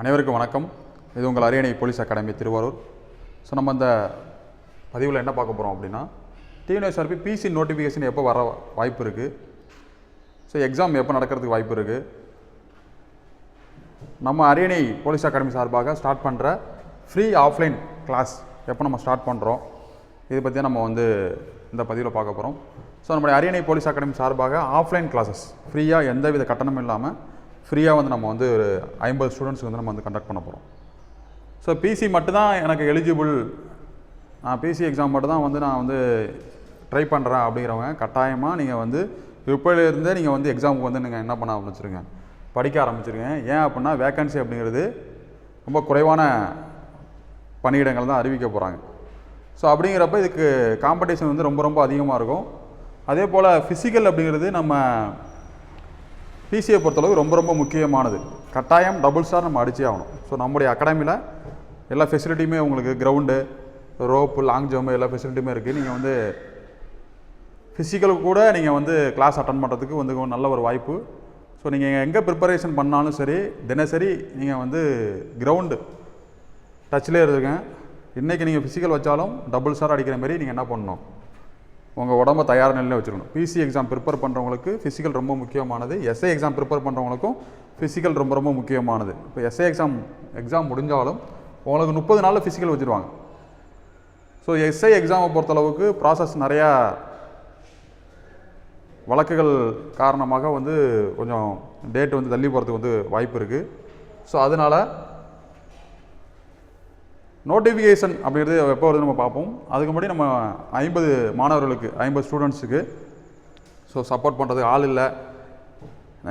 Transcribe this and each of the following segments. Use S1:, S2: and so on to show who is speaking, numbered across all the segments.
S1: அனைவருக்கும் வணக்கம். இது உங்கள் அரியணை போலீஸ் அகாடமி திருவாரூர். ஸோ நம்ம இந்த பதிவில் என்ன பார்க்க போகிறோம் அப்படின்னா டிஎன்எஸ்ஆர்பி பிசி நோட்டிஃபிகேஷன் எப்போ வர வாய்ப்பு இருக்குது ஸோ எக்ஸாம் எப்போ நடக்கிறதுக்கு வாய்ப்பு இருக்குது நம்ம அரியணை போலீஸ் அகாடமி சார்பாக ஸ்டார்ட் பண்ணுற ஃப்ரீ ஆஃப்லைன் கிளாஸ் எப்போ நம்ம ஸ்டார்ட் பண்ணுறோம் இதை பற்றி நம்ம வந்து இந்த பதிவில் பார்க்க போகிறோம் ஸோ நம்முடைய அரியணை போலீஸ் அகாடமி சார்பாக ஆஃப்லைன் கிளாஸஸ் ஃப்ரீயாக எந்தவித கட்டணமும் இல்லாமல் ஃப்ரீயாக வந்து நம்ம வந்து ஒரு ஐம்பது ஸ்டூடெண்ட்ஸ்க்கு வந்து நம்ம வந்து கண்டக்ட் பண்ண போகிறோம் ஸோ பிசி மட்டும்தான் எனக்கு எலிஜிபிள் நான் பிசி எக்ஸாம் மட்டும் தான் வந்து நான் வந்து ட்ரை பண்ணுறேன் அப்படிங்கிறவங்க கட்டாயமாக நீங்கள் வந்து இப்போலேருந்தே நீங்கள் வந்து எக்ஸாமுக்கு வந்து நீங்கள் என்ன பண்ண ஆரம்பிச்சிருங்க. படிக்க ஆரம்பிச்சிருங்க. ஏன் அப்படின்னா வேக்கன்சி அப்படிங்கிறது ரொம்ப குறைவான பணியிடங்கள் தான் அறிவிக்க போகிறாங்க ஸோ அப்படிங்கிறப்ப இதுக்கு காம்படிஷன் வந்து ரொம்ப ரொம்ப அதிகமாக இருக்கும். அதே போல் ஃபிசிக்கல் அப்படிங்கிறது நம்ம பிசிஏ பொறுத்தளவு ரொம்ப ரொம்ப முக்கியமானது. கட்டாயம் டபுள் ஸ்டார் நம்ம அடிச்சே ஆகணும். ஸோ நம்முடைய அகாடமியில் எல்லா ஃபெசிலிட்டியுமே உங்களுக்கு கிரவுண்டு ரோப்பு லாங் ஜம்ப் எல்லா ஃபெசிலிட்டியுமே இருக்குது நீங்கள் வந்து ஃபிசிக்கலுக்கு கூட நீங்கள் வந்து கிளாஸ் அட்டன் பண்ணுறதுக்கு வந்து நல்ல ஒரு வாய்ப்பு. ஸோ நீங்கள் எங்கே ப்ரிப்பரேஷன் பண்ணாலும் சரி தினசரி நீங்கள் வந்து கிரவுண்டு டச்சிலே இருங்க இன்றைக்கி நீங்கள் ஃபிசிக்கல் வச்சாலும் டபுள் ஸ்டார் அடிக்கிற மாதிரி நீங்கள் என்ன பண்ணணும்? உங்கள் உடம்ப தயார் நிலையில் வச்சுருக்கணும். பிசி எக்ஸாம் ப்ரிப்பேர் பண்ணுறவங்களுக்கு ஃபிசிக்கல் ரொம்ப முக்கியமானது. எஸ்ஐ எக்ஸாம் ப்ரிப்பேர் பண்ணுறவங்களுக்கும் ஃபிசிக்கல் ரொம்ப ரொம்ப முக்கியமானது. இப்போ எஸ்ஐ எக்ஸாம் எக்ஸாம் முடிஞ்சாலும் உங்களுக்கு முப்பது நாளில் ஃபிசிக்கல் வச்சுருவாங்க. ஸோ எஸ்ஐ எக்ஸாமை பொறுத்தளவுக்கு ப்ராசஸ் நிறையா வழக்குகள் காரணமாக வந்து கொஞ்சம் டேட் வந்து தள்ளி போகிறதுக்கு வந்து வாய்ப்பு இருக்குது ஸோ அதனால் நோட்டிஃபிகேஷன் அப்படிங்கிறது எப்போ வருது நம்ம பார்ப்போம். அதுக்கு முன்னாடி நம்ம ஐம்பது மாணவர்களுக்கு ஐம்பது ஸ்டூடெண்ட்ஸுக்கு ஸோ சப்போர்ட் பண்ணுறதுக்கு ஆள் இல்லை.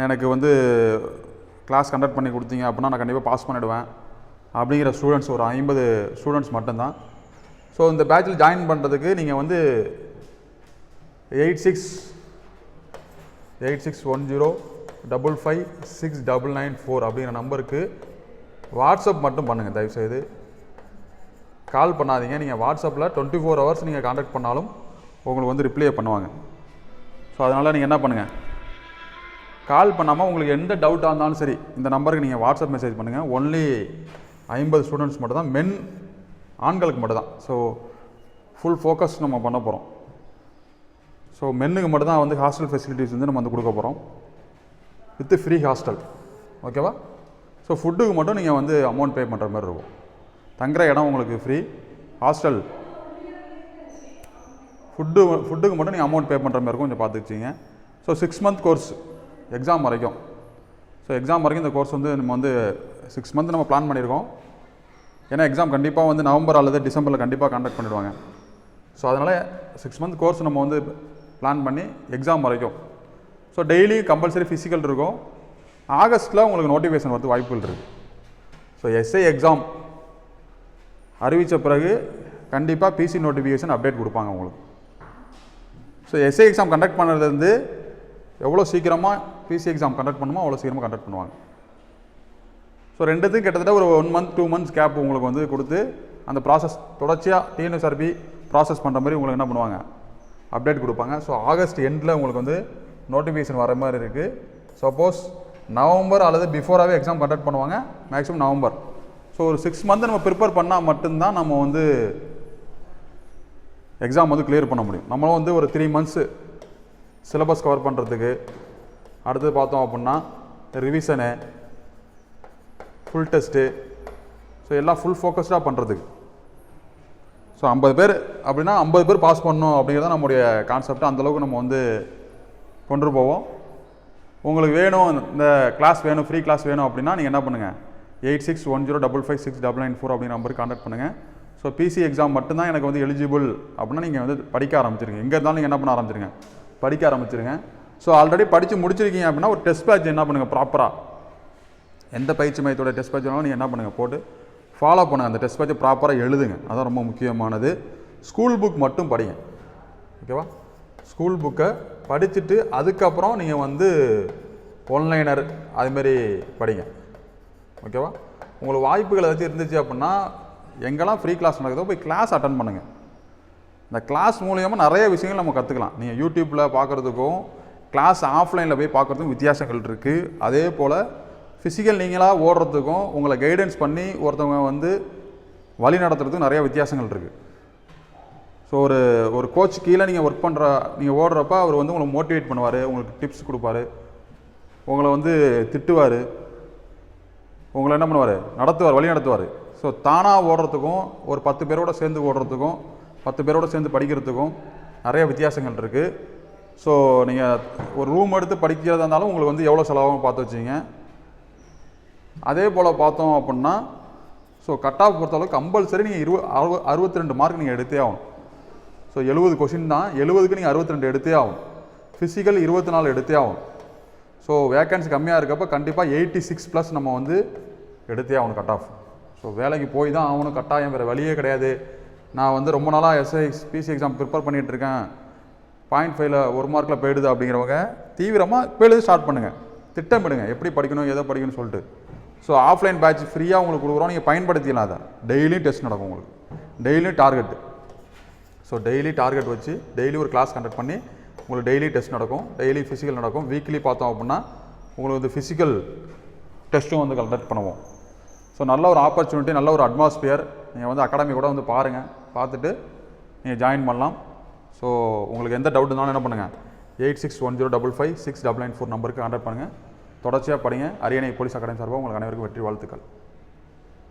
S1: எனக்கு வந்து கிளாஸ் கண்டக்ட் பண்ணி கொடுத்தீங்க அப்படின்னா நான் கண்டிப்பாக பாஸ் பண்ணிவிடுவேன் அப்படிங்கிற ஸ்டூடெண்ட்ஸ் ஒரு ஐம்பது ஸ்டூடெண்ட்ஸ் மட்டும்தான். ஸோ இந்த பேட்சில் ஜாயின் பண்ணுறதுக்கு நீங்கள் வந்து eight six eight six one zero double five six double nine four அப்படிங்கிற நம்பருக்கு வாட்ஸ்அப் மட்டும் பண்ணுங்கள் தயவுசெய்து கால் பண்ணாதீங்க. நீங்கள் வாட்ஸ்அப்பில் டுவெண்ட்டி ஃபோர் ஹவர்ஸ் நீங்கள் காண்டாக்ட் பண்ணாலும் உங்களுக்கு வந்து ரிப்ளை பண்ணுவாங்க. ஸோ அதனால் நீங்கள் என்ன பண்ணுங்கள் கால் பண்ணாமல் உங்களுக்கு எந்த டவுட்டாக இருந்தாலும் சரி இந்த நம்பருக்கு நீங்கள் வாட்ஸ்அப் மெசேஜ் பண்ணுங்கள் ஒன்லி ஐம்பது ஸ்டூடெண்ட்ஸ் மட்டும் தான் மென் ஆண்களுக்கு மட்டும் தான் ஸோ ஃபுல் ஃபோக்கஸ் நம்ம பண்ண போகிறோம் ஸோ மென்னுக்கு மட்டும் தான் வந்து ஹாஸ்டல் ஃபெசிலிட்டிஸ் வந்து நம்ம வந்து கொடுக்க போகிறோம் வித் ஃப்ரீ ஹாஸ்டல் ஓகேவா ஸோ ஃபுட்டுக்கு மட்டும் நீங்கள் வந்து அமௌண்ட் பே பண்ணுற மாதிரி இருக்கும். தங்குற இடம் உங்களுக்கு ஃப்ரீ ஹாஸ்டல் ஃபுட்டு ஃபுட்டுக்கு மட்டும் நீங்கள் அமௌண்ட் பே பண்ணுற மாதிரி இருக்கும். கொஞ்சம் பார்த்துக்கிச்சிங்க so six month course exam வரைக்கும். ஸோ எக்ஸாம் வரைக்கும் இந்த கோர்ஸ் வந்து நம்ம வந்து சிக்ஸ் மந்த் நம்ம பிளான் பண்ணியிருக்கோம். ஏன்னா எக்ஸாம் கண்டிப்பாக வந்து நவம்பர் அல்லது டிசம்பரில் கண்டிப்பாக கண்டக்ட் பண்ணிடுவாங்க. ஸோ அதனால் சிக்ஸ் மந்த் கோர்ஸ் நம்ம வந்து பிளான் பண்ணி எக்ஸாம் வரைக்கும். ஸோ டெய்லி கம்பல்சரி ஃபிசிக்கல் இருக்கும். ஆகஸ்ட்டில் உங்களுக்கு நோட்டிஃபிகேஷன் வரது வாய்ப்புகள் இருக்குது ஸோ எஸ்ஐ எக்ஸாம் அறிவித்த பிறகு கண்டிப்பாக பிசி நோட்டிஃபிகேஷன் அப்டேட் கொடுப்பாங்க உங்களுக்கு. ஸோ எஸ்ஐ எக்ஸாம் கண்டக்ட் பண்ணுறதுலேருந்து எவ்வளோ சீக்கிரமாக பிசி எக்ஸாம் கண்டக்ட் பண்ணுமோ அவ்வளோ சீக்கிரமாக கண்டக்ட் பண்ணுவாங்க. ஸோ ரெண்டுத்துக்கும் கிட்டத்தட்ட ஒரு one month two months gap உங்களுக்கு வந்து கொடுத்து அந்த ப்ராசஸ் தொடர்ச்சியாக டிஎன்எஸ்ஆர்பி ப்ராசஸ் பண்ணுற மாதிரி உங்களுக்கு என்ன பண்ணுவாங்க? அப்டேட் கொடுப்பாங்க. ஸோ ஆகஸ்ட் எண்டில் உங்களுக்கு வந்து நோட்டிஃபிகேஷன் வர மாதிரி இருக்குது சப்போஸ் நவம்பர் அல்லது பிஃபோராகவே எக்ஸாம் கண்டக்ட் பண்ணுவாங்க. Maximum November. ஸோ ஒரு சிக்ஸ் மந்த் நம்ம ப்ரிப்பேர் பண்ணால் மட்டும்தான் நம்ம வந்து எக்ஸாம் வந்து கிளியர் பண்ண முடியும். நம்மளும் வந்து ஒரு த்ரீ மந்த்ஸு சிலபஸ் கவர் பண்ணுறதுக்கு அடுத்தது பார்த்தோம் அப்படின்னா ரிவிஷனு ஃபுல் டெஸ்ட்டு ஸோ எல்லாம் ஃபுல் ஃபோக்கஸ்டாக பண்ணுறதுக்கு ஸோ ஐம்பது பேர் அப்படின்னா ஐம்பது பேர் பாஸ் பண்ணணும் அப்படிங்கிறது நம்முடைய கான்செப்டை அந்தளவுக்கு நம்ம வந்து கொண்டு போவோம். உங்களுக்கு வேணும் இந்த கிளாஸ் வேணும் ஃப்ரீ கிளாஸ் வேணும் அப்படின்னா நீங்கள் என்ன பண்ணுங்கள் eight six one zero double five six double nine four அப்படிங்கிற நம்பருக்கு கான்டாக்ட் பண்ணுங்கள் ஸோ பிசி எக்ஸாம் மட்டும்தான் எனக்கு வந்து எலிஜிபிள் அப்படின்னா நீங்கள் வந்து படிக்க ஆரம்பிச்சிருங்க. எங்கே இருந்தாலும் நீங்கள் என்ன பண்ண ஆரம்பிச்சிருங்க. படிக்க ஆரம்பிச்சிருங்க. ஸோ ஆல்ரெடி படித்து முடிச்சிருக்கீங்க அப்படின்னா ஒரு டெஸ்ட் பேட்ச் என்ன பண்ணுங்கள் ப்ராப்பராக எந்த பயிற்சி மையத்தோட டெஸ்ட் பேட்ச் வேணாலும் நீங்கள் என்ன பண்ணுங்கள் போட்டு ஃபாலோ பண்ணுங்கள் அந்த டெஸ்ட் பேட்சை ப்ராப்பராக எழுதுங்க. அதான் ரொம்ப முக்கியமானது. ஸ்கூல் புக் மட்டும் படிங்க. ஓகேவா ஸ்கூல் புக்கை படிச்சுட்டு அதுக்கப்புறம் நீங்கள் வந்து ஒன்லைனர் அதுமாரி படிங்க. ஓகேவா? உங்களுக்கு வாய்ப்புகள் ஏதாச்சும் இருந்துச்சு அப்படின்னா எங்கெல்லாம் ஃப்ரீ கிளாஸ் நடக்குதோ போய் கிளாஸ் அட்டன் பண்ணுங்கள் இந்த கிளாஸ் மூலியமாக நிறைய விஷயங்கள் நம்ம கற்றுக்கலாம் நீங்கள் யூடியூப்பில் பார்க்குறதுக்கும் கிளாஸ் ஆஃப்லைனில் போய் பார்க்குறதுக்கும் வித்தியாசங்கள் இருக்குது அதே போல் ஃபிசிக்கல் நீங்களாக ஓடுறதுக்கும் உங்களை கைடன்ஸ் பண்ணி ஒருத்தவங்க வந்து வழி நடத்துறதுக்கும் நிறைய வித்தியாசங்கள் இருக்குது ஸோ ஒரு ஒரு கோச் கீழே நீங்கள் ஒர்க் பண்ணுற நீங்கள் ஓடுறப்ப அவர் வந்து உங்களை மோட்டிவேட் பண்ணுவார் உங்களுக்கு டிப்ஸ் கொடுப்பாரு. உங்களை வந்து திட்டுவார். உங்களை என்ன பண்ணுவார்? நடத்துவார் வழி நடத்துவார். ஸோ தானாக ஓடுறதுக்கும் ஒரு பத்து பேரோட சேர்ந்து ஓடுறதுக்கும் பத்து பேரோட சேர்ந்து படிக்கிறதுக்கும் நிறைய வித்தியாசங்கள் இருக்குது ஸோ நீங்கள் ஒரு ரூம் எடுத்து படிக்கிறதா இருந்தாலும் உங்களுக்கு வந்து எவ்வளோ செலவாகும் பார்த்து வச்சிங்க அதே போல் பார்த்தோம் அப்படின்னா ஸோ கட் ஆஃப் பொறுத்தளவுக்கு கம்பல்சரி நீங்கள் இருபது அறுப அறுபத்தி ரெண்டு மார்க் நீங்கள் எடுத்தே ஆகும் ஸோ எழுபது கொஷின் தான். எழுபதுக்கு நீங்கள் அறுபத்தி ரெண்டு எடுத்தே ஆகும் ஃபிசிக்கல் இருபத்தி நாலு எடுத்தே ஆகும் ஸோ வேக்கன்சி கம்மியாக இருக்கப்போ கண்டிப்பாக எயிட்டி சிக்ஸ் ப்ளஸ் நம்ம வந்து எடுத்தே அவனுக்கு கட் ஆஃப் ஸோ வேலைக்கு போய் தான் அவனும் கட்டாயம் வேறு வழியே கிடையாது. நான் வந்து ரொம்ப நாளாக எஸ்ஐ பிசி எக்ஸாம் ப்ரிப்பேர் பண்ணிகிட்ருக்கேன் பாயிண்ட் ஃபைவ்ல ஒரு மார்க்கில் போயிடுது அப்படிங்கிறவங்க தீவிரமாக இப்போ எழுதி ஸ்டார்ட் பண்ணுங்கள் திட்டமிடுங்க. எப்படி படிக்கணும் எதை படிக்கணும்னு சொல்லிட்டு. ஸோ ஆஃப்லைன் பேட்ச் ஃப்ரீயாக உங்களுக்கு கொடுக்குறோம். நீங்கள் பயன்படுத்திக்கலாம் அதை. டெய்லியும் டெஸ்ட் நடக்கும் உங்களுக்கு. டெய்லியும் டார்கெட் ஸோ டெய்லி டார்கெட் வச்சு டெய்லி ஒரு கிளாஸ் கண்டக்ட் பண்ணி உங்களுக்கு டெய்லி டெஸ்ட் நடக்கும். டெய்லி ஃபிசிக்கல் நடக்கும். வீக்லி பார்த்தோம் அப்படின்னா உங்களுக்கு வந்து ஃபிசிக்கல் டெஸ்ட்டும் வந்து கண்டக்ட் பண்ணுவோம். ஸோ நல்ல ஒரு ஆப்பர்ச்சுனிட்டி நல்ல ஒரு அட்மாஸ்பியர் நீங்கள் வந்து அகாடமி கூட வந்து பாருங்கள் பார்த்துட்டு நீங்கள் ஜாயின் பண்ணலாம். ஸோ உங்களுக்கு எந்த டவுட் இருந்தாலும் என்ன பண்ணுங்கள் eight six one zero double five six double nine four நம்பருக்கு கான்டாக்ட் பண்ணுங்கள் தொடர்ச்சியாக படிங்க. அரியணை போலீஸ் அகாடமி சார்பாக உங்களுக்கு அனைவருக்கும் வெற்றி வாழ்த்துக்கள்.